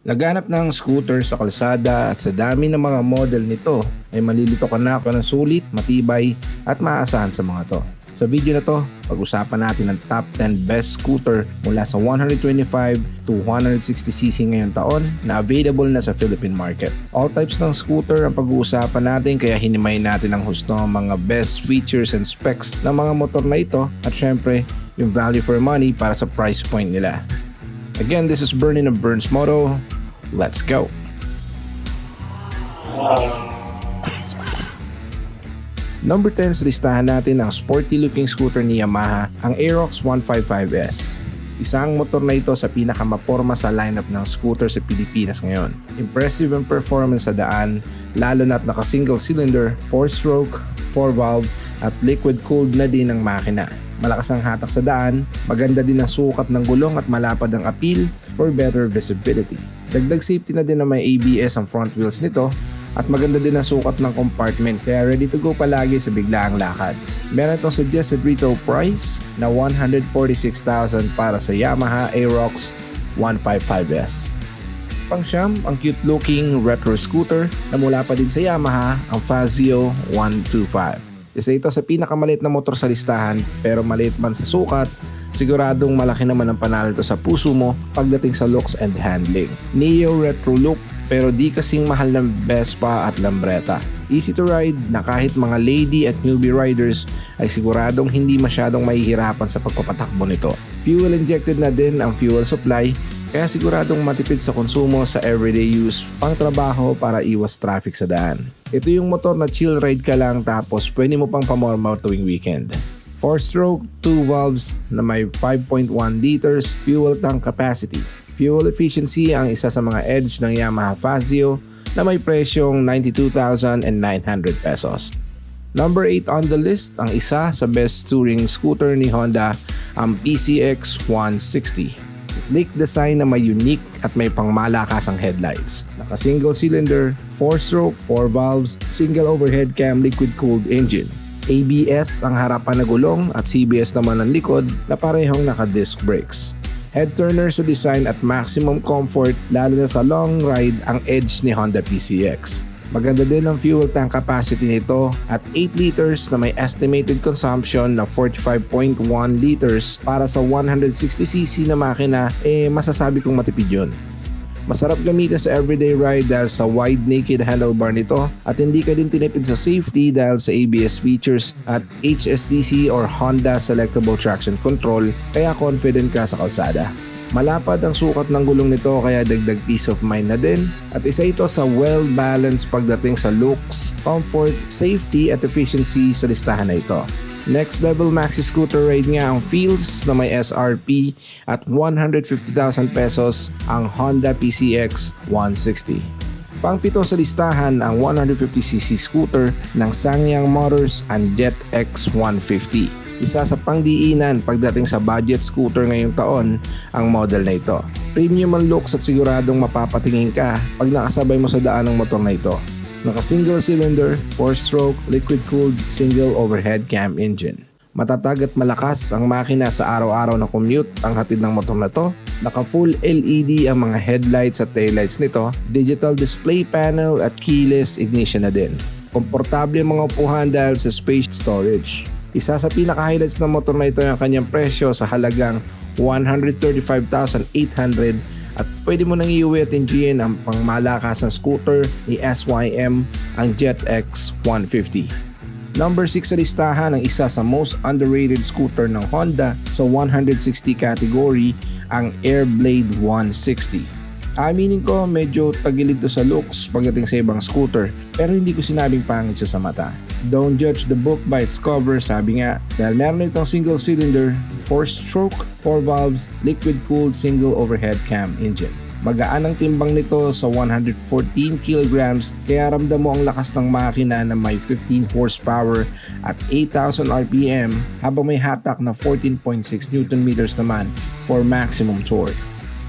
Laganap ng scooter sa kalsada at sa dami ng mga model nito ay malilito ka na ka sulit, matibay at maasahan sa mga to. Sa video na to, pag-usapan natin ang top 10 best scooter mula sa 125 to 160cc ngayong taon na available na sa Philippine market. All types ng scooter ang pag-uusapan natin kaya hinimay natin ang husto ang mga best features and specs ng mga motor na ito at syempre yung value for money para sa price point nila. Again, this is Burning of Burns Moto. Let's go! Number 10 sa listahan natin ang sporty looking scooter ni Yamaha, ang Aerox 155S. Isang motor na ito sa pinakamaporma sa lineup ng scooter sa Pilipinas ngayon. Impressive ang performance sa daan, lalo na't naka single cylinder, 4-stroke, 4-valve at liquid-cooled na din ang makina. Malakas ang hatak sa daan, maganda din ang sukat ng gulong at malapad ang appeal for better visibility. Dagdag safety na din na may ABS ang front wheels nito at maganda din ang sukat ng compartment kaya ready to go palagi sa biglaang lakad. Meron itong suggested retail price na 146,000 para sa Yamaha Aerox 155S. Pangsyam, ang cute looking retro scooter na mula pa din sa Yamaha, ang Fazio 125. Isa ito sa pinakamaliit na motor sa listahan pero maliit man sa sukat, siguradong malaki naman ang panalo to sa puso mo pagdating sa looks and handling. Neo retro look pero di kasing mahal ng Vespa at Lambretta. Easy to ride na kahit mga lady at newbie riders ay siguradong hindi masyadong mahihirapan sa pagpapatakbo nito. Fuel injected na din ang fuel supply kaya siguradong matipid sa konsumo sa everyday use pang trabaho para iwas traffic sa daan. Ito yung motor na chill ride ka lang tapos pwede mo pang pamorma tuwing weekend. 4-stroke, 2 valves na may 5.1 liters fuel tank capacity. Fuel efficiency ang isa sa mga edge ng Yamaha Fazio na may presyong 92,900 pesos. Number 8 on the list, ang isa sa best touring scooter ni Honda, ang PCX 160. Sleek design na may unique at may pangmalakasang headlights. Naka single cylinder, 4-stroke, 4 valves, single overhead cam liquid cooled engine. ABS ang harapan na gulong at CBS naman ang likod na parehong naka disc brakes. Head turner sa design at maximum comfort lalo na sa long ride ang edge ni Honda PCX. Maganda din ang fuel tank capacity nito at 8 liters na may estimated consumption na 45.1 liters para sa 160cc na makina eh masasabi kong matipid yun. Masarap gamitin sa everyday ride dahil sa wide naked handlebar nito at hindi ka din tinipid sa safety dahil sa ABS features at HSTC or Honda Selectable Traction Control kaya confident ka sa kalsada. Malapad ang sukat ng gulong nito kaya dagdag peace of mind na din at isa ito sa well-balanced pagdating sa looks, comfort, safety at efficiency sa listahan na ito. Next level maxi scooter ride nga ang Feels na may SRP at 150,000 pesos ang Honda PCX 160. Pangpito sa listahan ang 150cc scooter ng Sangyang Motors ang Jet X 150 isa sa pangdiinan pagdating sa budget scooter ngayong taon ang model na ito. Premium ang looks at siguradong mapapatingin ka pag nakasabay mo sa daan ng motor na ito. Naka single cylinder, 4-stroke, liquid-cooled, single overhead cam engine. Matatag at malakas ang makina sa araw-araw na commute ang hatid ng motor na to. Naka full LED ang mga headlights at taillights nito, digital display panel at keyless ignition na din. Komportable mga upuhan dahil sa space storage. Isa sa pinaka-highlights ng motor na ito ay ang kanyang presyo sa halagang 135,800 at pwede mo nang iuwi at enjoyin ang pangmalakas ng scooter ni SYM ang Jet X 150. Number 6 sa listahan ang isa sa most underrated scooter ng Honda sa 160 category ang Airblade 160. Aminin ko medyo tagilid to sa looks pagdating sa ibang scooter pero hindi ko sinabing pangit siya sa mata. Don't judge the book by its cover, sabi nga. Dahil meron itong single cylinder, 4-stroke, 4 valves, liquid-cooled single overhead cam engine. Magaan ang timbang nito sa 114 kilograms kaya ramdam mo ang lakas ng makina na may 15 horsepower at 8,000 RPM habang may hatak na 14.6 Nm naman for maximum torque.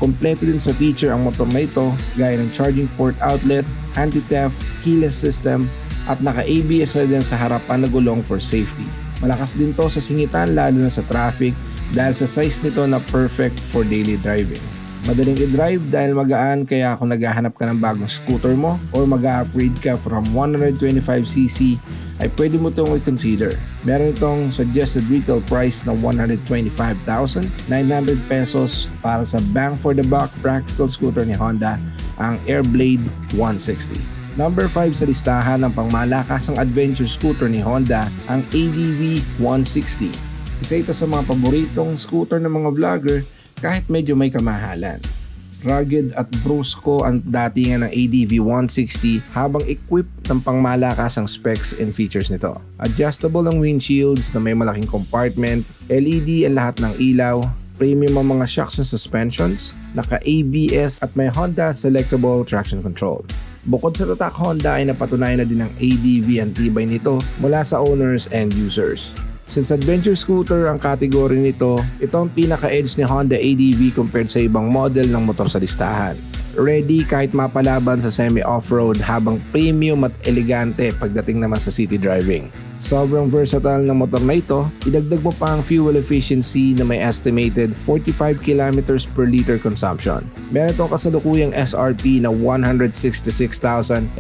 Kompleto din sa feature ang motor na ito gaya ng charging port outlet, anti-theft, keyless system at naka-ABS na din sa harapan na gulong for safety. Malakas din to sa singitan lalo na sa traffic dahil sa size nito na perfect for daily driving. Madaling i-drive dahil magaan kaya kung naghahanap ka ng bagong scooter mo or mag-upgrade ka from 125cc ay pwede mo itong i-consider. Meron itong suggested retail price na 125,900 pesos para sa bang for the buck practical scooter ni Honda, ang Airblade 160. Number 5 sa listahan ng pangmalakasang adventure scooter ni Honda, ang ADV 160. Isa ito sa mga paboritong scooter ng mga vlogger kahit medyo may kamahalan. Rugged at brusco ang datingan ng ADV 160 habang equipped ng pangmalakasang specs and features nito. Adjustable ang windshields na may malaking compartment, LED ang lahat ng ilaw, premium ang mga shocks and suspensions, naka-ABS at may Honda Selectable Traction Control. Bukod sa tatak Honda ay napatunayan na din ng ADV ang tibay nito mula sa owners and users. Since adventure scooter ang kategory nito, ito ang pinaka-edge ni Honda ADV compared sa ibang model ng motor sa listahan. Ready kahit mapalaban sa semi-off-road habang premium at elegante pagdating naman sa city driving. Sobrang versatile ng motor na ito, idagdag mo pa ang fuel efficiency na may estimated 45 kilometers per liter consumption. Meron itong kasalukuyang SRP na 166,900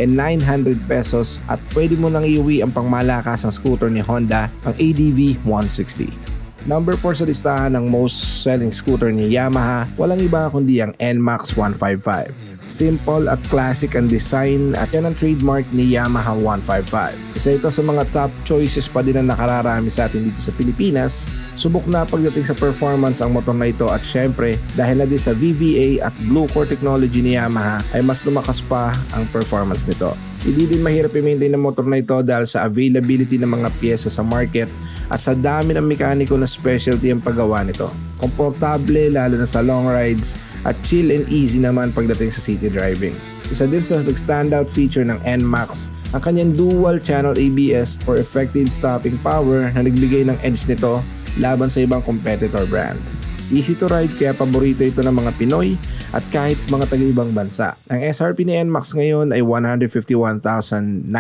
pesos at pwede mo nang iuwi ang pangmalakas ng scooter ni Honda, ang ADV 160. Number 4 sa listahan ng most selling scooter ni Yamaha, walang iba kundi ang NMAX 155. Simple at classic ang design at yan ang trademark ni Yamaha 155. Isa ito sa mga top choices pa din na nakararami sa atin dito sa Pilipinas. Subok na pagdating sa performance ang motor na ito at syempre dahil na din sa VVA at Blue Core technology ni Yamaha ay mas lumakas pa ang performance nito. Hindi din mahirap i-maintain ang motor na ito dahil sa availability ng mga pyesa sa market at sa dami ng mekaniko na specialty ang paggawa nito. Komportable lalo na sa long rides at chill and easy naman pagdating sa city driving. Isa din sa nag-standout feature ng NMAX ang kanyang dual channel ABS or effective stopping power na nagbigay ng edge nito laban sa ibang competitor brand. Easy to ride kaya paborito ito ng mga Pinoy at kahit mga taga-ibang bansa. Ang SRP ni NMAX ngayon ay 151,900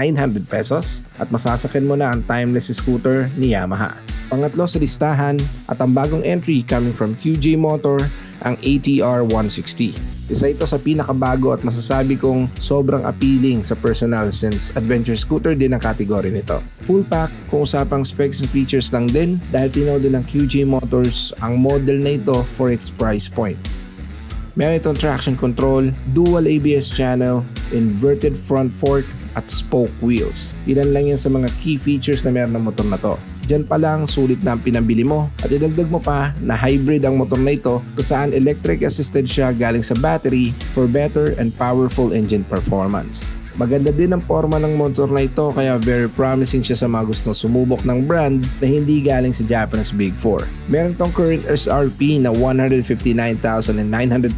pesos at masasakyan mo na ang timeless scooter ni Yamaha. Pangatlo sa listahan at ang bagong entry coming from QJ Motor ang ATR 160. Isa ito sa pinakabago at masasabi kong sobrang appealing sa personal since adventure scooter din ang kategory nito. Full pack kung usapang specs and features lang din dahil tinodo ng QJ Motors ang model na ito for its price point. Meron itong traction control, dual ABS channel, inverted front fork at spoke wheels. Ilan lang yan sa mga key features na meron ng motor na to. Diyan pa lang sulit na ang pinambili mo at idagdag mo pa na hybrid ang motor na ito kung saan electric assisted siya galing sa battery for better and powerful engine performance. Maganda din ang forma ng motor na ito kaya very promising siya sa mga gustong sumubok ng brand na hindi galing sa Japanese Big 4. Meron tong current SRP na 159,900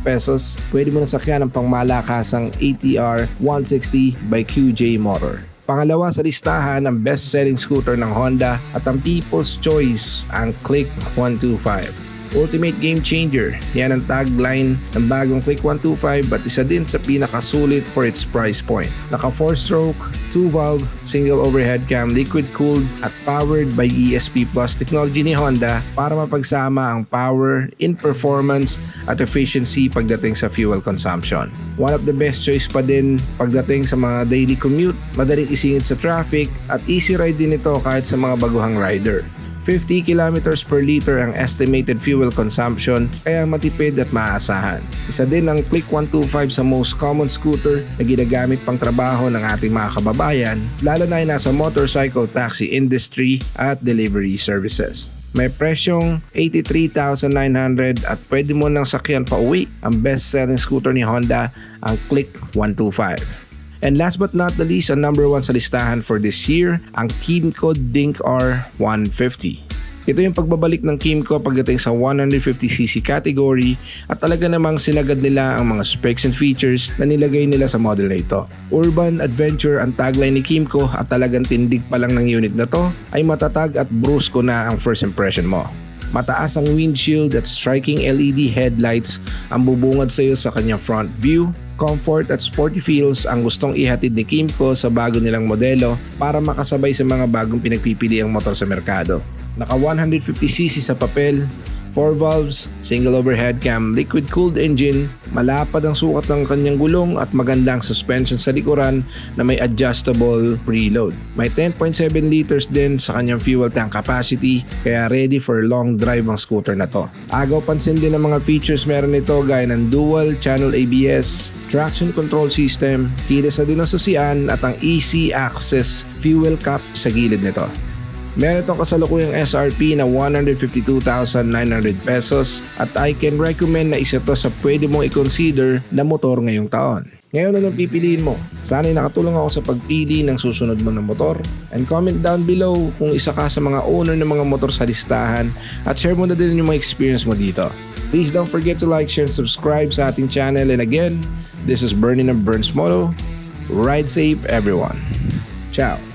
pesos. Pwede mo na sakyan ang pangmalakasang ATR 160 by QJ Motor. Pangalawa sa listahan ang best-selling scooter ng Honda at ang People's Choice, ang Click 125. Ultimate Game Changer. Yan ang tagline ng bagong Click 125 at isa din sa pinakasulit for its price point. Naka 4-stroke, 2-valve, single overhead cam, liquid cooled at powered by ESP Plus technology ni Honda para mapagsama ang power, in performance at efficiency pagdating sa fuel consumption. One of the best choice pa din pagdating sa mga daily commute, madaling isingit sa traffic at easy ride din ito kahit sa mga baguhang rider. 50 kilometers per liter ang estimated fuel consumption kaya matipid at maaasahan. Isa din ang Click 125 sa most common scooter na ginagamit pang trabaho ng ating mga kababayan lalo na ay nasa motorcycle taxi industry at delivery services. May presyong 83,900 at pwede mo nang sakyan pa uwi. Ang best-selling scooter ni Honda, ang Click 125. And last but not the least, ang number one sa listahan for this year, ang Kimco Dink R150. Ito yung pagbabalik ng Kimco pagdating sa 150cc category at talaga namang sinagad nila ang mga specs and features na nilagay nila sa model na ito. Urban Adventure ang tagline ni Kimco at talagang tindig pa lang ng unit na to ay matatag at brusco na ang first impression mo. Mataas ang windshield at striking LED headlights ang bubungad sa iyo sa kanyang front view. Comfort at sporty feels ang gustong ihatid ni Kimco sa bago nilang modelo para makasabay sa mga bagong pinagpipili ang motor sa merkado. Naka 150cc sa papel, 4 valves, single overhead cam, liquid cooled engine, malapad ang sukat ng kanyang gulong at magandang suspension sa likuran na may adjustable preload. May 10.7 liters din sa kanyang fuel tank capacity kaya ready for long drive ang scooter na to. Agaw pansin din ang mga features meron nito gaya ng dual channel ABS, traction control system, keyless na din ang susian at ang easy access fuel cap sa gilid nito. Meron itong kasalukuyang SRP na 152,900 pesos at I can recommend na isa to sa pwede mong i-consider na motor ngayong taon. Ngayon anong pipiliin mo? Sana'y nakatulong ako sa pagpili ng susunod mo na motor. And comment down below kung isa ka sa mga owner ng mga motor sa listahan at share mo na din yung mga experience mo dito. Please don't forget to like, share, and subscribe sa ating channel. And again, this is Bernie ng Burns Moto. Ride safe everyone. Ciao.